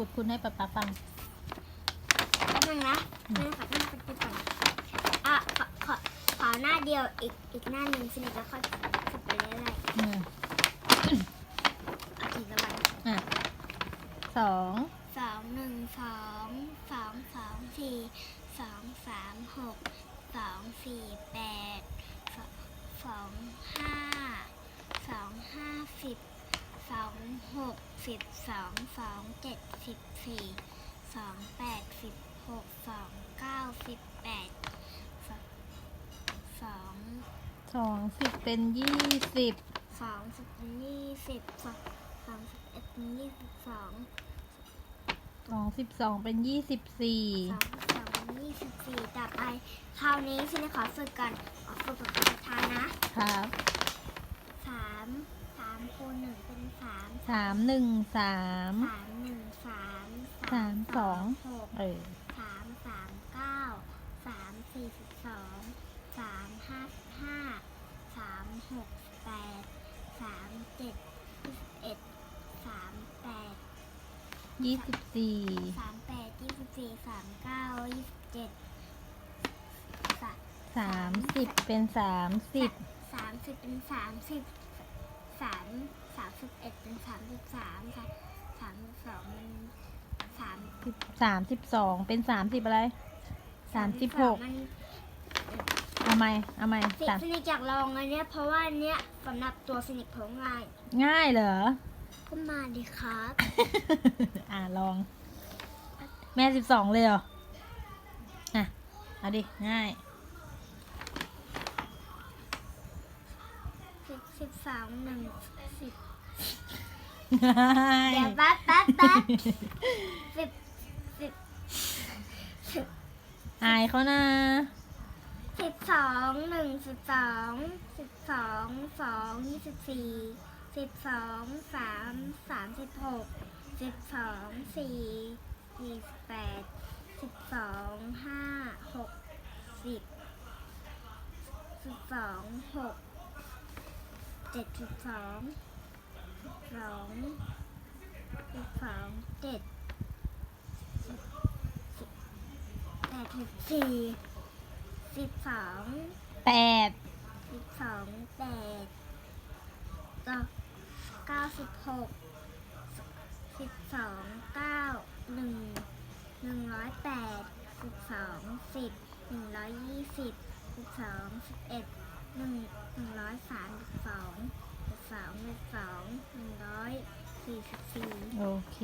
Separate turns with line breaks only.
ขุดคุณให้ป๊าป๊าฟัง
แป๊บนึงนะ
อืม
แม่ขอตั้งสติก่อนอะขอขอขอหน้าเดียวอีกอีกหน้าหนึ่งสิเนี่ยแล้วค่อยฝึกไปเรื่อย
อืม
ๆเอาอีกแล้วกัน
อะสอง
สองหนึ่งสองสองสองสี่สองสามหกสองสี่แปดสองสองห้าสองห้าสิบ สองหกสิบสองสองเจ็ดสิบสี่สองแปดสิบหกสองเก้าสิบแปดสองสอง
สิบเป็นยี่สิบ
สองสิบเป็นยี่สิบสองสองสิบเอ็ดเป็นยี่สิบสอง
สองสิบสองเป็นยี่สิบสี่
สองสองเป็นยี่สิบสี่ต่อไปคราวนี้ซินขอฝึกก่อนขอฝึกกับประธานนะครับสามสามคูณหนึ่งเป็น สาม
สามหนึ่งสาม
สามหนึ่งสาม
สามสอง
หก
เออ
สามสามเก้าสามสี่สิบสองสามห้าสิบห้าสามหกสิบแปดสามเจ็ดยี่สิบเอ็ดสามแปด
ยี่สิบสี่
สามแปดยี่สิบสี่สามเก้ายี่สิบเจ็ดสาม
สามสิบเป็นสามสิบ
สามสิบเป็นสามสิบ สามสามสิบเอ็ดเป็นสามสิบสามค่ะสามสิบสองเป็นสาม
สามสิบสองเป็นสามสิบอะไรสามสิบหก
มัน
เอาไหมเอาไหม
ฟิ
สาม
ฟินิกอยากลองอันเนี้ยเพราะว่าอันเนี้ยสำหรับตัวฟินิกเพราะง่าย
ง่ายเหรอ
ก็มาดีครับ
อ่าลอง แม่สิบสองเลยเหรอ อะ เอาดิ ง่าย
สิบสิบสองหนึ่งสิบ
ง่าย
เดี๋ยวแป๊บแป๊บแป๊บสิบสิบสิบ
อายเขานะ
สิบสองหนึ่งสิบสองสิบสองสองยี่สิบสี่สิบสองสามสามสิบหกสิบสองสี่สี่สิบแปดสิบสองห้าหกสิบสิบสองหก เจ็ดสิบสองสองสิบสองเจ็ดสิบแปดสิบสี่สิบสอง
แปด
สิบสองแปดก็เก้าสิบหกสิบสองเก้าหนึ่งหนึ่งร้อยแปดสิบสองสิบหนึ่งร้อยยี่สิบสิบสองสิบเอ็ด หนึ่งหนึ่งร้อยสามสิบสองสิบสองสิบสองหนึ่งร้อยสี่สิบสี่
โอเค